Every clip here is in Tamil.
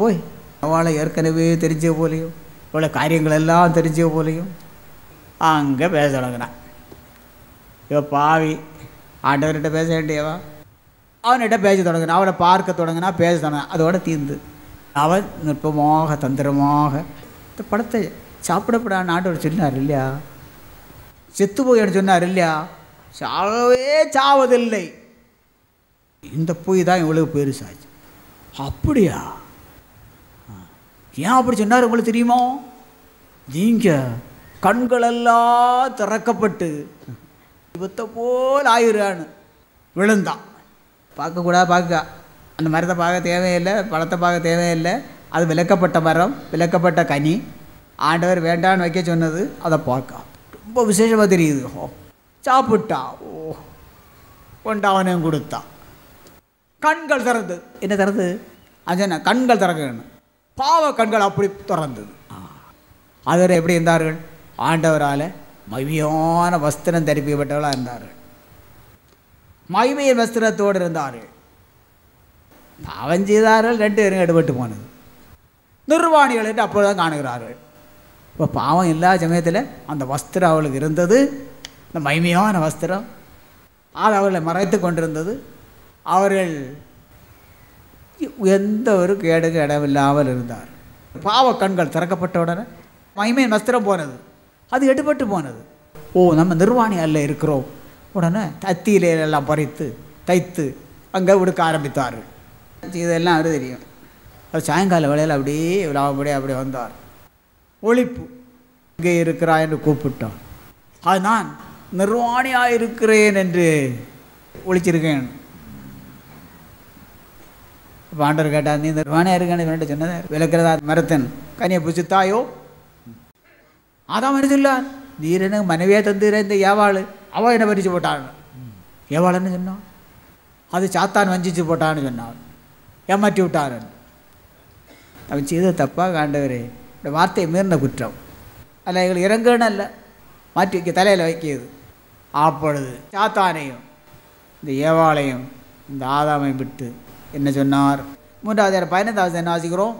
போய். அவளை ஏற்கனவே தெரிஞ்ச போலையும் இவ்வளோ காரியங்கள் எல்லாம் தெரிஞ்ச போலையும் அங்கே பேச தொடங்கினான் இவ பாவி ஆண்டவர்கிட்ட பேச வேண்டியவா? அவன்கிட்ட பேச தொடங்கினான் அவனை பார்க்க தொடங்கினா பேச தொடங்கினான் அதோட தீர்ந்து. அவன் நுட்பமாக தந்திரமாக இந்த படத்தை சாப்பிடப்படான்னு ஆண்டவர் சொன்னார் இல்லையா? செத்து போயின்னு சொன்னார் இல்லையா? சாவவே சாவதில்லை. இந்த பொய் தான் இவ்வளவு பெருசாச்சு. அப்படியா? ஏன் அப்படி சொன்னார் உங்களுக்கு தெரியுமா? நீங்கள் கண்களெல்லாம் திறக்கப்பட்டு இவத்தை போல் ஆயிரான்னு விழுந்தான் பார்க்கக்கூடாது பார்க்க. அந்த மரத்தை பார்க்க தேவையில்லை பழத்தை பார்க்க தேவையில்லை. அது விளக்கப்பட்ட மரம் விளக்கப்பட்ட கனி. ஆண்டவர் வேண்டான்னு வைக்க சொன்னது அதை பார்க்க. ரொம்ப விசேஷமாக தெரியுது. ஓ சாப்பிட்டா. ஓ கொண்டாவனையும் கொடுத்தான் கண்கள் திறந்து. என்ன திறந்து? அஞ்சனா கண்கள் திறக்கணும். பாவ கண்கள் அப்படி திறந்தது. அவர் எப்படி இருந்தார்கள்? ஆண்டவரால் மகிமையான வஸ்திரம் தரிப்பிக்கப்பட்டவர்களாக இருந்தார்கள். மகிமையின் வஸ்திரத்தோடு இருந்தார்கள். பாவம் செய்தார்கள் ரெண்டு பேரும் எடுபட்டு போனது. நிர்வாணிகள் என்று அப்பொழுதுதான் காணுகிறார்கள். இப்போ பாவம் இல்லாத சமயத்தில் அந்த வஸ்திரம் அவளுக்கு இருந்தது. இந்த மகிமையான வஸ்திரம். அது அவர்களை மறைத்து கொண்டிருந்தது. அவர்கள் எந்த ஒரு கேடுக்கு இடமில்லாமல் இருந்தார். பாவ கண்கள் திறக்கப்பட்ட உடனே மகிமையின் வஸ்திரம் போனது. அது எடுபட்டு போனது. ஓ நம்ம நிர்வாணி அல்ல இருக்கிறோம். உடனே தத்தியிலையெல்லாம் பறித்து தைத்து அங்கே உடுக்க ஆரம்பித்தார் இதெல்லாம் அவரு தெரியும். அவர் சாயங்கால வேளையில் அப்படியே விழாபடியே அப்படி வந்தார். ஒழிப்பு. இங்கே இருக்கிறாய் என்று கூப்பிட்டான் அது நான் நிர்வாணியாக இருக்கிறேன் என்று ஒழிச்சிருக்கேன். இப்போ ஆண்டவர் கேட்டார் நீ நிர்வாணியாக இருக்கேன்னு இவன்கிட்ட சொன்னதை விளக்கிறதா மரத்தன்? கனியை புசித்தாயோ அதான் மனுஷில்லார் நீர் எனக்கு மனைவியே தந்துற இந்த ஏவாள்? அவள் என்ன பறிச்சு போட்டாள்? ஏவாள்னு சொன்னான் அது சாத்தான் வஞ்சிச்சு போட்டான்னு சொன்னான் ஏமாற்றி விட்டாரன் அவன் செய்த தப்பாக காண்டவரே. இந்த வார்த்தையை மீறின குற்றம். அல்ல எங்களுக்கு இறங்கணும் அல்ல. மாற்றி வைக்க தலையில் வைக்கியது. அப்பொழுது சாத்தானையும் இந்த ஏவாளையும் இந்த ஆதாமையும் விட்டு என்ன சொன்னார்? மூன்றாவது பதினைந்தாவது என்ன வாசிக்கிறோம்?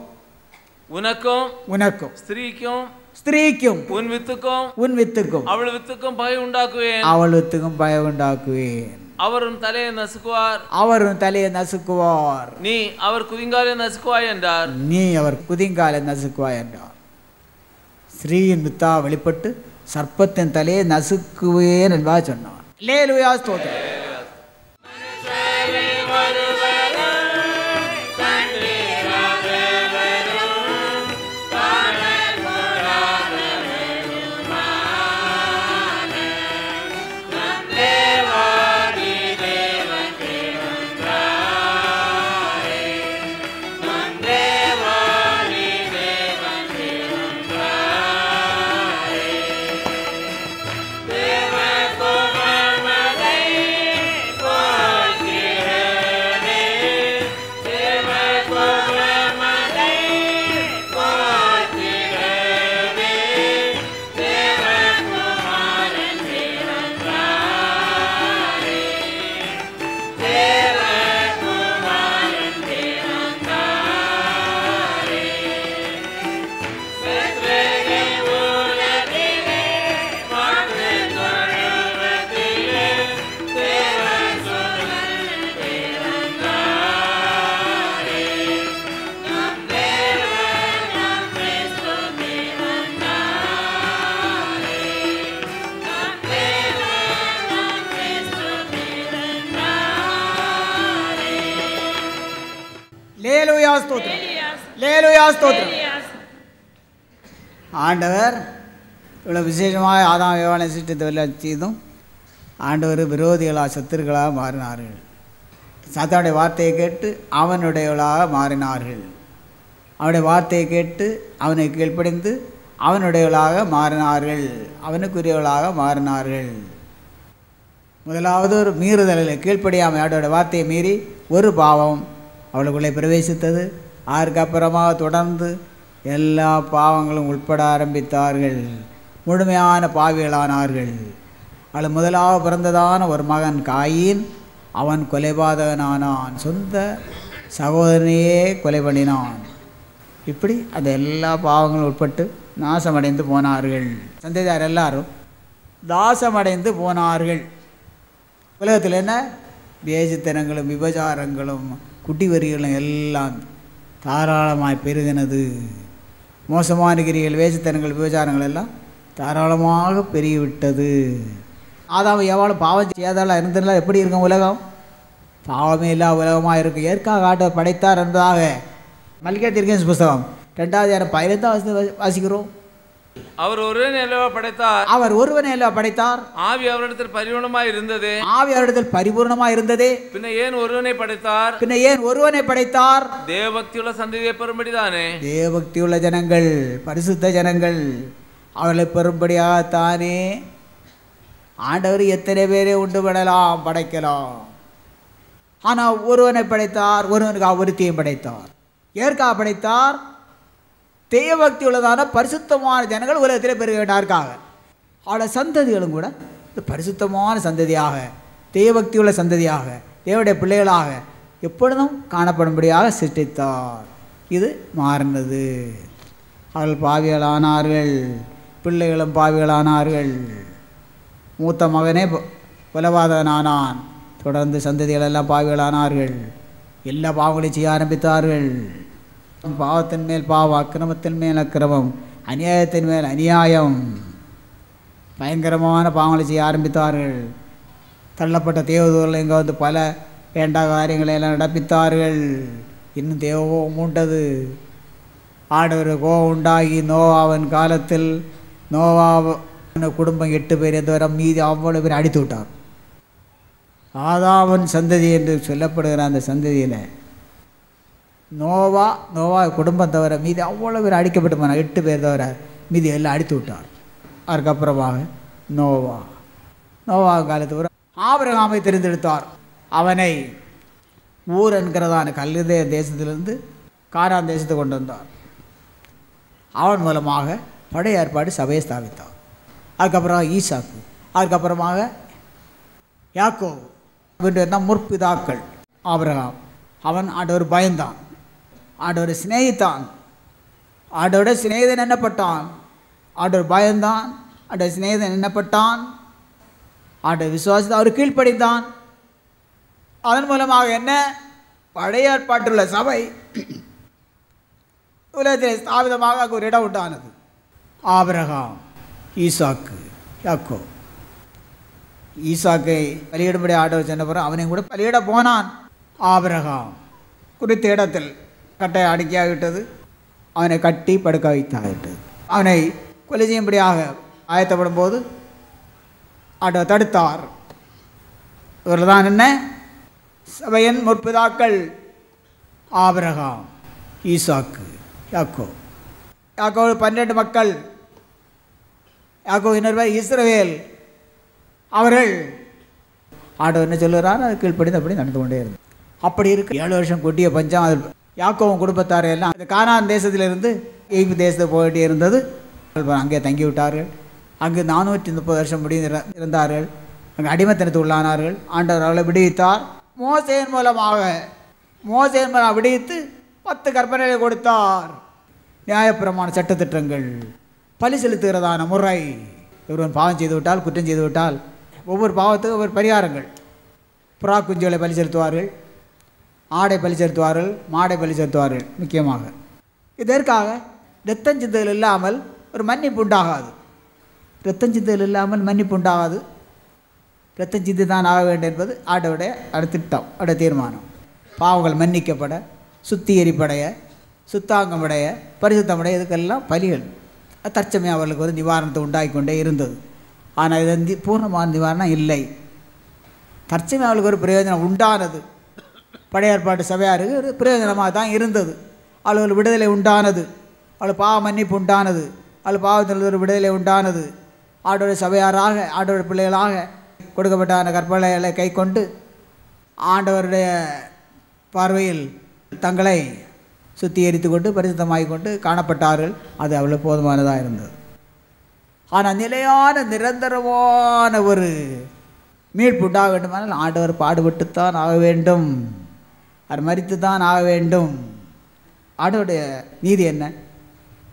உனக்கும் உனக்கும். ஸ்திரீக்கும் ஸ்திரீக்கும். உன் வித்துக்கும் உன் வித்துக்கும். அவள் வித்துக்கும் பகை உண்டாக்குவேன். அவள் வித்துக்கும் பயம் உண்டாக்குவேன். அவர் உன் தலையை நசுக்குவார். அவரும் தலையை நசுக்குவார். நீ அவர் குதிங்காலை நசுக்குவாய் என்றார். நீ அவர் குதிங்காலை நசுக்குவாய் என்றார். ஸ்ரீயின் வித்தா வெளிப்பட்டு சர்ப்பத்தின் தலையை நசுக்குவேன் என்பா சொன்னார். லேலுயா லேலுயா ஸ்தோத்திரம். லேலுயா ஸ்தோத்திரம். ஆண்டவர் இவ்வளோ விசேஷமாக ஆதாம் ஏவாளை சிட்டத்தில் செய்தும் ஆண்டவர் விரோதிகளாக சத்துருக்களாக மாறினார்கள். சாத்தானுடைய வார்த்தையை கேட்டு அவனுடையவளாக மாறினார்கள். அவனுடைய வார்த்தையை கேட்டு அவனை கீழ்ப்படிந்து அவனுடையவளாக மாறினார்கள். அவனுக்குரியவளாக மாறினார்கள். முதலாவது ஒரு மீறுதலில் கீழ்ப்படியாமல் அவருடைய வார்த்தையை மீறி ஒரு பாவம். அவளுக்குள்ளே பிரவேசித்தது. அதற்கப்புறமாக தொடர்ந்து எல்லா பாவங்களும் உட்பட ஆரம்பித்தார்கள். முழுமையான பாவிகளானார்கள். அவள் முதலாக பிறந்ததான ஒரு மகன் காயின் அவன் கொலைபாதகனானான். சொந்த சகோதரனையே கொலை பண்ணினான். இப்படி அந்த எல்லா பாவங்களும் உட்பட்டு நாசமடைந்து போனார்கள். சந்ததியார் எல்லாரும் தாசமடைந்து போனார்கள். உலகத்தில் என்ன? வேஜித்தனங்களும் விபச்சாரங்களும் குட்டி வரிகளும் எல்லாம் தாராளமாய் பெருகினது. மோசமான கிரிகள் வேஜித்தனங்கள் விபச்சாரங்கள் எல்லாம் தாராளமாக பெருகிவிட்டது. ஆதாம் எவ்வளோ பாவம் செய்யாதால இருந்திருந்தா எப்படி இருக்கும் உலகம்? பாவமே இல்லாத உலகமாக இருக்கும். ஏற்காக காட்டை படைத்தார் என்பதாக மல்லிகா திருக்கேஸ் புஸ்தகம் ரெண்டாவது யாரும் பதினைந்தாம் வசனத்தை வாசிக்கிறோம். அவர் ஒருவன் அல்லவா படைத்தார்? அவர் ஒருவனை எல்லாம் படைத்தார்? ஆவி அவரிடத்தில் பரிவுணமாய் இருந்தது. ஆவி அவரிடத்தில் பரிபூர்ணமாக இருந்ததே. பின்ன ஏன் ஒருவனை படைத்தார்? பின்ன ஏன் ஒருவனை படைத்தார்? தேவபக்தியுள்ள சந்ததியை பெறும்படிதானே? தேவபக்தியுள்ள ஜனங்கள் பரிசுத்த ஜனங்கள் அவர்களை பெறும்படியாகத்தானே ஆண்டவர் எத்தனை பேரை உண்டு பண்ணலாம்? படைக்கலாம். ஆனால் ஒருவனை படைத்தார் ஒருவனுக்கு ஒருத்தியும் படைத்தார். ஏற்காக படைத்தார்? தெய்வபக்தி உள்ளதான பரிசுத்தமான ஜனங்கள் உலகத்தில் பெருக வேண்டாருக்காக அவளோட சந்ததிகளும் கூட இந்த பரிசுத்தமான சந்ததியாக தெய்வபக்தி உள்ள சந்ததியாக தேவடைய பிள்ளைகளாக எப்பொழுதும் காணப்படும்படியாக சிருஷ்டித்தார். இது மாறினது. அவர்கள் பாவிகளானார்கள் பிள்ளைகளும் பாவிகளானார்கள். மூத்த மகனே ப- கொலபாதகனானான் தொடர்ந்து சந்ததிகள் எல்லாம் பாவிகளானார்கள். எல்லா பாவங்களையும் செய்ய ஆரம்பித்தார்கள். பாவத்தின் மேல் பாவம் அக்கிரமத்தின் மேல் அக்கிரமம் அநியாயத்தின் மேல் அநியாயம். பயங்கரமான பாவங்களை செய்ய ஆரம்பித்தார்கள். தள்ளப்பட்ட தேவதூரில் இங்கே வந்து பல வேண்டா காரியங்களை எல்லாம் நடப்பித்தார்கள். இன்னும் தேவம் மூண்டது ஆடவர் கோபம் உண்டாகி நோவாவின் காலத்தில் நோவாவின் குடும்பம் எட்டு பேர் எந்தவரை மீதி அவ்வளோ பேர் அடித்து விட்டார். ஆதாவன் சந்ததி என்று சொல்லப்படுகிற அந்த சந்ததியில் நோவா நோவா குடும்பம் தவிர மீதி அவ்வளோ பேர் அடிக்கப்பட்டு போனார் எட்டு பேர் தவிர மீதி எல்லாம் அடித்து விட்டார். அதுக்கப்புறமாக நோவா. நோவா காலத்து ஒரு ஆபரகாமை தெரிந்தெடுத்தார். அவனை ஊர் என்கிறதான கல்லுதே தேசத்திலிருந்து காரான் தேசத்தை கொண்டு வந்தார். அவன் மூலமாக படை ஏற்பாடு சபையை ஸ்தாபித்தார். அதுக்கப்புறம் ஈசாக்கு. அதுக்கப்புறமாக யாக்கோ இவன் தான் முற்பிதாக்கள். ஆபரகாம். அவன் ஆண்டவர் பயந்தான். ஆண்டவர் சிநேகித்தான் ஆண்டோட சிநேகிதன் என்னப்பட்டான்? ஆண்டவர் பயந்தான். ஆண்டவர் சிநேகிதன் என்னப்பட்டான்? ஆண்டவர் விசுவாசத்தை அவர் கீழ்ப்படிந்தான். அதன் மூலமாக என்ன? பழைய ஏற்பாட்டுள்ள சபை உலகத்தில் ஸ்தாபிதமாக ஒரு இடம் உண்டானது. ஆபரகாம் ஈசாக்கு யாக்கோ ஈசாக்கை பலியிடும்படி ஆண்டவர் சொன்ன பிறகு அவனையும் கூட பலியிட போனான். ஆபரகாம் குறித்த இடத்தில் கட்டை அடுக்கியாகிவிட்டது. அவனை கட்டி படுக்க வைத்தாகிவிட்டது அவனை கொலை செய்யும்படியாக ஆயத்தப்படும் போது அட தடுத்தார். இவர்கள் தான் என்ன? சபையன் முற்பிதாக்கள். ஆபரகாம் ஈசாக்கு யாக்கோ யாக்கோ பன்னெண்டு மக்கள். யாக்கோ இன்னொரு இஸ்ரவேல். அவர்கள் ஆண்டவர் என்ன சொல்லுகிறார்? அது கீழ்ப்படி அப்படி நடந்து கொண்டே இருந்தது. அப்படி இருக்கு. ஏழு வருஷம் கொட்டிய பஞ்சம் அதில் யாக்கோவும் குடும்பத்தார் எல்லாம் அந்த கானான் தேசத்திலிருந்து எய்பு தேசத்துக்கு போயிட்டே இருந்தது. அங்கே தங்கி விட்டார்கள் அங்கு நானூற்றி முப்பது வருஷம் முடி இருந்தார்கள். அங்கே அடிமத்தனத்து உள்ளானார்கள். ஆண்டவர் அவளை விடுவித்தார். மோசையின் மூலமாக மோசையின் மூலம் விடுவித்து பத்து கற்பனைகளை கொடுத்தார். நியாயப்பிரமாண சட்டத்திட்டங்கள். பலி செலுத்துகிறதான முறை. ஒருவன் பாவம் செய்து விட்டால் குற்றம் செய்து விட்டால் ஒவ்வொரு பாவத்துக்கும் ஒவ்வொரு பரிகாரங்கள். புறா குஞ்சுகளை பலி செலுத்துவார்கள். ஆடை பலி செலுத்துவார்கள் மாடை பலி செலுத்துவார்கள் முக்கியமாக. இதற்காக ரத்தஞ்சிந்தல் இல்லாமல் ஒரு மன்னிப்பு உண்டாகாது. ரத்தஞ்சிந்தல் இல்லாமல் மன்னிப்பு உண்டாகாது. ரத்தஞ்சிந்து தான் ஆக வேண்டும் என்பது ஆடோடைய அடுத்த திட்டம் அடைய தீர்மானம். பாவங்கள் மன்னிக்கப்பட சுத்திகரிப்படைய சுத்தாங்கமடைய பரிசுத்தமடைய இதுக்கெல்லாம் பலிகள். அது அவர்களுக்கு ஒரு நிவாரணத்தை உண்டாகி கொண்டே இருந்தது. ஆனால் இது வந்து பூர்ணமான நிவாரணம் இல்லை. தற்சமயம் அவளுக்கு ஒரு பிரயோஜனம் உண்டானது. பழைய ஏற்பாட்டு சபையாருக்கு ஒரு பிரயோஜனமாக தான் இருந்தது. அவளுக்கு விடுதலை உண்டானது. அவள் பாவ மன்னிப்பு உண்டானது. அவள் பாவத்தில் ஒரு விடுதலை உண்டானது. ஆடோட சபையாராக ஆடோட பிள்ளைகளாக கொடுக்கப்பட்ட அந்த கற்பனைகளை கை கொண்டு ஆண்டவருடைய பார்வையில் தங்களை சுத்திகரித்து கொண்டு பரிசுத்தமாகிக் கொண்டு காணப்பட்டார்கள். அது அவ்வளோ போதுமானதாக இருந்தது. ஆனால் நிலையான நிரந்தரமான ஒரு மீட்பு உண்டாக வேண்டுமானால் ஆண்டவர் பாடுபட்டுத்தான் ஆக வேண்டும். அவர் மறித்து தான் ஆக வேண்டும். ஆண்டவருடைய நீதி என்ன?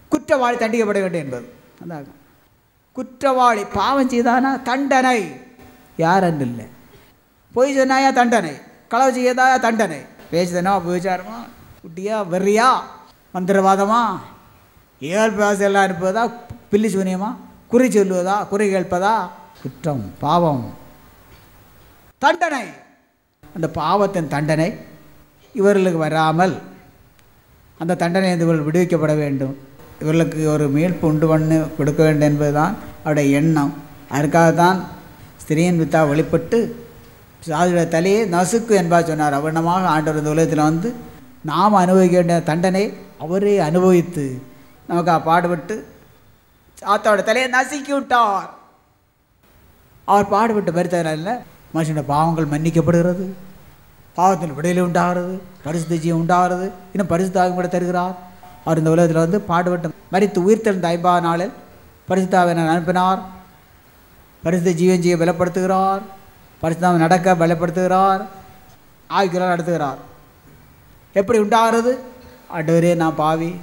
குற்றவாளி தண்டிக்கப்பட வேண்டும் என்பது. அதாகும். குற்றவாளி பாவம் செய்தானா? தண்டனை. யாருன்னு இல்லை. பொய் சொன்னாயா? தண்டனை. களவு செய்யதாயா தண்டனை. பேசுதனா விபச்சாரமா? குட்டியா? வெறியா? மந்திரவாதமா? ஏழு பேச எல்லாம் அனுப்புவதா பில்லி சூனியமா? குறி சொல்லுவதா? குறி கேட்பதா? குற்றம் பாவம். தண்டனை. அந்த பாவத்தின் தண்டனை இவர்களுக்கு வராமல் அந்த தண்டனை இவர்கள் விடுவிக்கப்பட வேண்டும். இவர்களுக்கு ஒரு மீட்பு உண்டு பண்ணி கொடுக்க வேண்டும் என்பதுதான் அவருடைய எண்ணம். அதற்காகத்தான் ஸ்திரீயின் வித்தா வெளிப்பட்டு சாதியுடைய தலையை நசுக்கு என்பார் சொன்னார். அவனமாக ஆண்டவர் இந்த உலகத்தில் வந்து நாம் அனுபவிக்க வேண்டிய தண்டனை அவரே அனுபவித்து நமக்கு பாடுபட்டு சாத்தாவோட தலையை நசுக்கி விட்டார். அவர் பாடுபட்டு பறித்ததுனால மனுஷனுடைய பாவங்கள் மன்னிக்கப்படுகிறது. பாவத்தின் விடையிலே உண்டாகிறது பரிசுத்த ஜீவன் உண்டாகிறது. இன்னும் பரிசுத்தாவும் கூட தருகிறார். அவர் இந்த உலகத்தில் வந்து பாடுபட்டு மறித்து உயிர்த்தெழுந்த ஐம்பது நாளில் பரிசுத்தாவினை அனுப்பினார். பரிசுத்த ஜீவன் ஜீவ பலப்படுத்துகிறார். பரிசுத்தாவை நடக்க பலப்படுத்துகிறார். ஆய்கிறார் நடத்துகிறார். எப்படி உண்டாகிறது? அடுவரே நான் பாவி.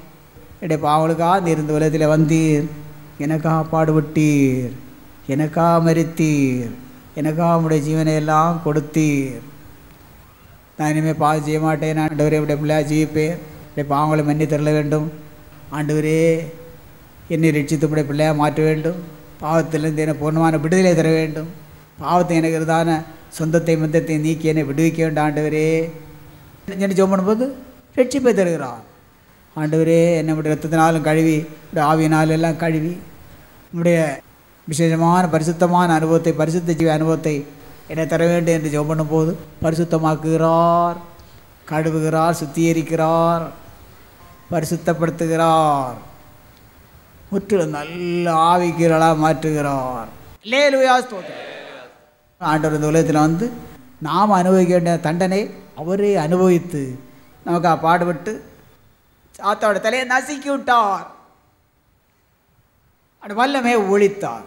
என்னுடைய பாவங்களுக்காக நீர் இந்த உலகத்தில் வந்தீர். எனக்காக பாடுபட்டீர். எனக்காக மறித்தீர் எனக்காக உடைய ஜீவனை எல்லாம் கொடுத்தீர். நான் இனிமேல் பாவம் செய்ய மாட்டேன். ஆண்டவரே இப்படி பிள்ளையாக ஜீவிப்பேன். இப்படி பாவங்களை மன்னி தரல வேண்டும். ஆண்டவரே என்னை ரட்சித்து இப்படி பிள்ளையாக மாற்ற வேண்டும். பாவத்திலிருந்து என்னை பொண்ணுமான விடுதலை தர வேண்டும். பாவத்தை எனக்கு இருந்தான சொந்தத்தை மந்தத்தை நீக்கி என்னை விடுவிக்க வேண்டும். ஆண்டவரே என்ன ஜோம் பண்ணும்போது ரட்சிப்பை தருகிறான் ஆண்டவரே என்னை உடைய ரத்தத்தினாலும் கழுவி உடைய ஆவியினாலும் எல்லாம் கழுவி உடைய விசேஷமான பரிசுத்தமான அனுபவத்தை பரிசுத்த ஜீவ அனுபவத்தை என்னை தர வேண்டும் என்று ஜெபம் பண்ணும்போது பரிசுத்தமாக்குகிறார் கழுவுகிறார் சுத்திகரிக்கிறார் பரிசுத்தப்படுத்துகிறார். முற்றிலும் நல்ல ஆவிக்கிறளாக மாற்றுகிறார். லேலுயா ஸ்தோத்திரம். ஆண்டவர் இந்த உலகத்தில் வந்து நாம் அனுபவிக்க வேண்டிய தண்டனை அவரே அனுபவித்து நமக்கு பாடுபட்டு சாத்தாவோட தலையை நசுக்கி விட்டார். அப்படி வல்லமே ஒழித்தார்.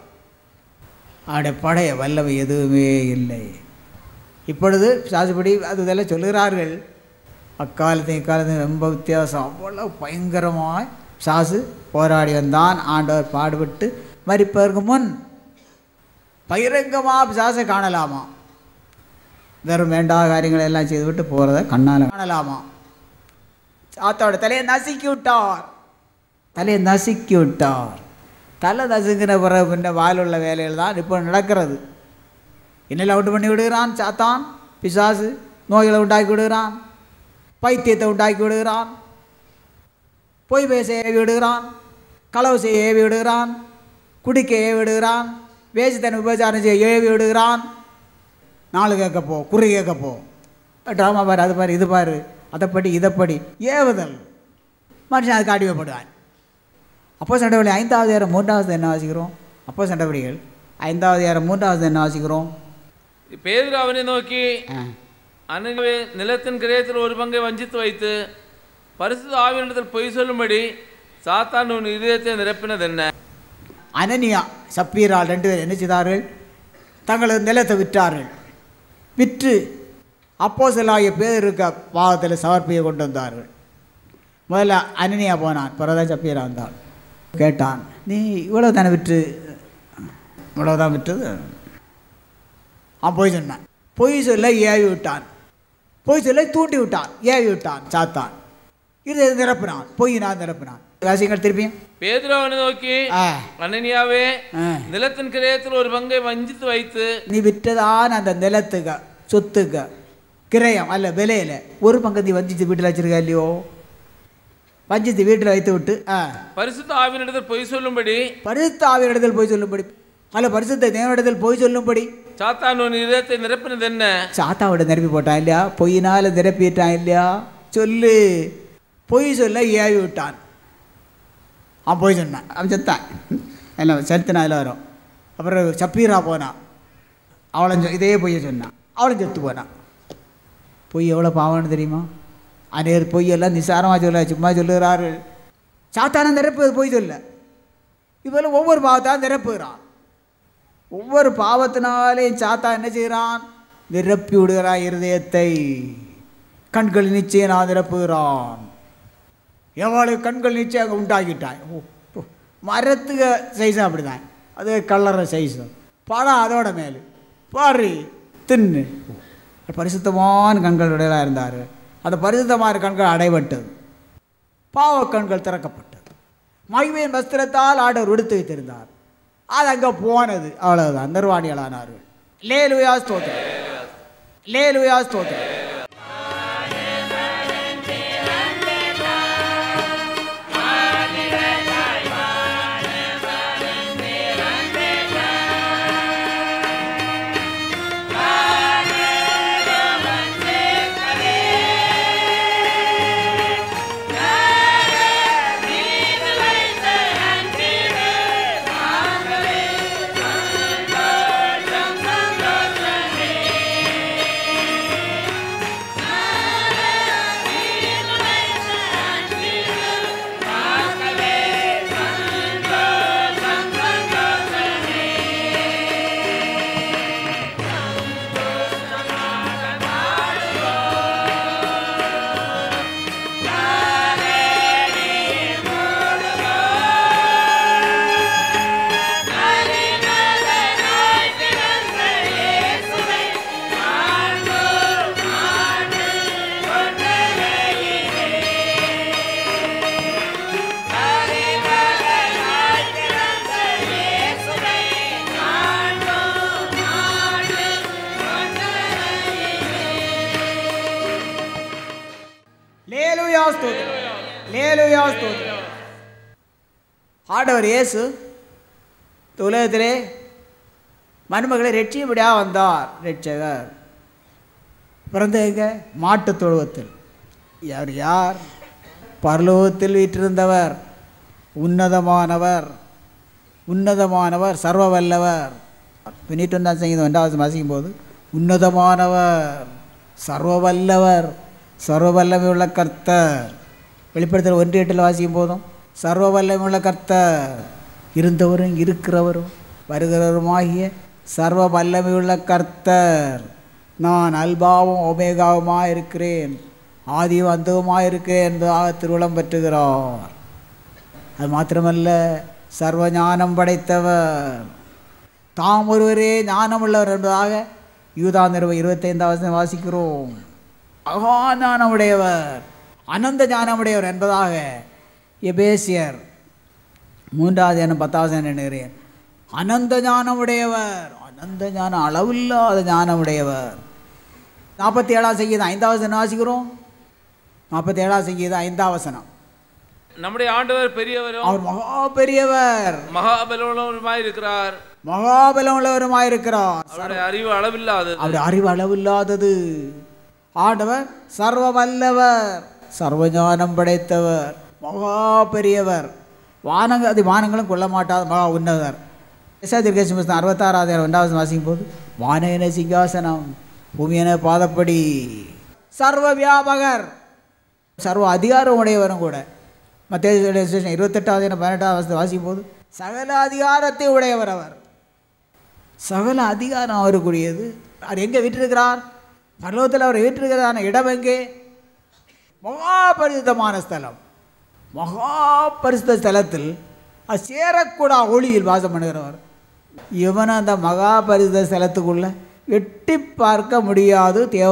அவருடைய படைய வல்லமை எதுவுமே இல்லை. இப்பொழுது சாசுபடி அது இதெல்லாம் சொல்லுகிறார்கள். அக்காலத்தையும் இக்காலத்தையும் ரொம்ப வித்தியாசம். அவ்வளோ பயங்கரமாக சாசு போராடி வந்தான். ஆண்டவர் பாடுபட்டு மறிப்பதற்கு முன் பகிரங்கமாக சாசை காணலாமா? வெறும் வேண்டாத காரியங்களை எல்லாம் செய்துவிட்டு போகிறத கண்ணால் காணலாமா? சாத்தோட தலையை நசுக்கி விட்டார். தலையை நசுக்கி விட்டார். தலை நசுங்கின பிறகு பின்ன வாயில் உள்ள வேலைகள் தான் இப்போ நடக்கிறது. இன்னையில் அவுட் பண்ணி விடுகிறான் சாத்தான் பிசாசு நோய்களை உண்டாக்கி விடுகிறான் பைத்தியத்தை உண்டாக்கி விடுகிறான் பொய் பேச ஏவி விடுகிறான் களவு செய்ய ஏவி விடுகிறான் குடிக்க ஏவி விடுகிறான் வேசித்தன் உபச்சாரம் செய்ய ஏவி விடுகிறான். நாலு கேட்கப்போ குறி கேட்கப்போ ட்ராமா பாரு அது பாரு இது பாரு அதைப்படி இதைப்படி ஏவுதல். மனுஷன் அதுக்கு அடிமைப்படுவான் அப்போ சண்டவழி ஐந்தாவது ஏறம் மூன்றாவது என்ன வாசிக்கிறோம்? அப்போ சண்டவழிகள் ஐந்தாவது ஏறம் மூன்றாவது என்ன வாசிக்கிறோம்? பேதுரு அவனை நோக்கி ஆ. அன்னைவே நிலத்தின் கிரயத்தில் ஒரு பங்கை வஞ்சித்து வைத்து பரிசுத்த ஆவியினிடத்தில் பொய் சொல்லும்படி சாத்தான் உன் இதயத்தை நிரப்பினது என்ன அனனியா சப்பீரால் ரெண்டு பேர் என்ன செய்தார்கள்? தங்களது நிலத்தை விற்றார்கள். விற்று அப்போஸ்தலனாகிய பேதருக்கு பாவத்தில் சமர்ப்பியை கொண்டு வந்தார்கள். முதல்ல அனனியா போனான் பிறகுதான் சப்பீரா வந்தான். கேட்டான். நீ இவ்வளோ தானே விற்று இவ்வளோ தான் விற்றது. அவன் போய் சொன்னான். பொய் சொல்ல ஏவி விட்டான். பொய் சொல்ல தூண்டி விட்டான். ஏவி விட்டான். சாத்தான். இது நிரப்பினான். பொய்யினால் நிரப்பினான். வாசிங்கள் திருப்பியும்? பேதுரு அவனை நோக்கி அனனியாவே நிலத்தின் கிரயத்தில் ஒரு பங்கை வஞ்சித்து வைத்து நீ விற்றதான அந்த நிலத்துக்கு சொத்துக்கு கிரயம் அல்ல விலையில் ஒரு பங்கு நீ வஞ்சித்து வீட்டில் வச்சிருக்க இல்லையோ? வஞ்சித்து வீட்டில் வைத்து விட்டு பரிசுத்த ஆவியினிடத்தில் பொய் சொல்லும்படி. பரிசுத்த ஆவியிடத்தில் போய் சொல்லும்படி. அல்ல பரிசுத்த தேவனிடத்தில் போய் சொல்லும்படி. சாத்தான் உன் இதயத்தை நிரப்பினது என்ன? சாத்தாவோட நிரப்பி போட்டான் இல்லையா? பொய்யினால் நிரப்பிட்டான் இல்லையா? சொல்லு. பொய் சொல்ல ஏவி விட்டான். அவன் போய் சொன்னான். அவன் செத்தான். எல்லாம் செத்துனா அதில் வரும். அப்புறம் சப்பீரா போனான். அவளும் இதே பொய்யை சொன்னான். அவளும் செத்து போனான். பொய் எவ்வளோ பாவம்னு தெரியுமா? அநேர் பொய்யெல்லாம் நிசாரமாக சொல்ல சும்மா சொல்லுகிறார்கள் சாத்தான நிரப்புவது பொய் சொல்ல. இவெல்லாம் ஒவ்வொரு பாவத்தான் நிரப்புகிறான். ஒவ்வொரு பாவத்தினாலேயும் சாத்தா என்ன செய்கிறான்? நிரப்பி விடுகிறான் இருதயத்தை. கண்கள் நிச்சயம் நான் நிரப்புகிறான். எவ்வளவு கண்கள் நிச்சயம் அங்கே உண்டாக்கிட்டாய் ஓ ஓ. மரத்துக்கு சைஸும் அப்படி தான் அது கல்லற சைஸும் பழம் அதோட மேலே. பாரு தின்னு. பரிசுத்தமான கண்களுடையதாக இருந்தார். அந்த பரிசுத்தமான கண்கள் அடைபட்டது. பாவ கண்கள் திறக்கப்பட்டது. மகிமையின் வஸ்திரத்தால் ஆடவர் உடுத்து வைத்திருந்தார். அது அங்கே போனது. அவ்வளவுதான். நிர்வாணிகளானார்கள். லேலுயா ஸ்தோத்திரம். லேலுயா ஸ்தோத்திரம். ஸ்தோத்திரம் ஸ்தோத்திரம். ஆண்டவர் இயேசு இந்த உலகத்திலே மருமகளை ரட்சியபடியாக வந்தார் ரட்சகர். பிறந்த எங்க? மாட்டுத் தொழுவத்தில். யார் யார்? பரலோகத்தில் வீற்றிருந்தவர் உன்னதமானவர் உன்னதமானவர் சர்வ வல்லவர் பின்னிட்டு சங்கீதம் ரெண்டாவது வாசிக்கும் போது உன்னதமானவர் சர்வ வல்லவர் சர்வ வல்லமை உள்ள கர்த்தர். வெளிப்படுத்தல் ஒன்று எட்டில் வாசிக்கும் போதும். சர்வ வல்லமுள்ள கர்த்த கர்த்தர் இருந்தவரும் இருக்கிறவரும் வருகிறவருமாகிய சர்வ வல்லமையுள்ள கர்த்தர். நான் அல்பாவும் ஒமேகாவுமாக இருக்கிறேன். ஆதியும் அந்தவுமாக இருக்கிறேன் என்பதாக திருவிழம் பெற்றுகிறார். அது மாத்திரமல்ல சர்வ ஞானம் படைத்தவர். தாம் ஒருவரே ஞானமுள்ளவர் என்பதாக யூதா நிறுவ இருபத்தைந்தாவது வாசிக்கிறோம். மகா ஞானமுடையவர். அனந்த ஞானமுடையவர் என்பதாக எபேசியர் மூன்றாவது என பத்தாவது என எண்ணுகிறேன். அனந்த ஞானமுடையவர் அனந்த ஞானம் அளவில்லாத ஞானமுடையவர். நாற்பத்தி ஏழாம் சங்கீதம் ஐந்தாவது என்ன வாசிக்கிறோம்? நாற்பத்தி ஏழாம் சங்கீதம் ஐந்தாம் வசனம். நம்முடைய ஆண்டவர் பெரியவரும் அவர் மகா பெரியவர். மகாபலமுமாய் இருக்கிறார். மகாபலம் உள்ளவருமாயிருக்கிறார் அவருடைய அறிவு அளவில்லாதது. அவருடைய அறிவு அளவில்லாதது. ஆண்டவர் சர்வ வல்லவர். சர்வஞானம் படைத்தவர் மகா பெரியவர். வானங்க அது வானங்களும் கொள்ள மாட்டாத மகா உன்னதர். திருக்கேசி புஸ்தகம் அறுபத்தாறாவது ரெண்டாவது வாசிக்கும் போது வானேன சிங்காசனம் பூமியன பாதப்படி. சர்வ வியாபகர் சர்வ அதிகாரம் உடையவரும் கூட. மத்திய இருபத்தெட்டாவது பதினெட்டாவது வாசிக்கும் போது சகல அதிகாரத்தை உடையவர் அவர். சகல அதிகாரம் அவருக்குரியது. அவர் எங்கே விட்டிருக்கிறார் பர்வத்தில் அவர் வீட்டிருக்கிறதான இடம் எங்கே? மகா ஸ்தலம். மகாபரிசுத்த ஸ்தலத்தில் அது சேரக்கூடா ஒளியில் வாசம் பண்ணுகிறவர். இவன் அந்த மகாபரிசுத்த ஸ்தலத்துக்குள்ளே ஸ்தலத்துக்குள்ள எட்டி பார்க்க முடியாது தேவ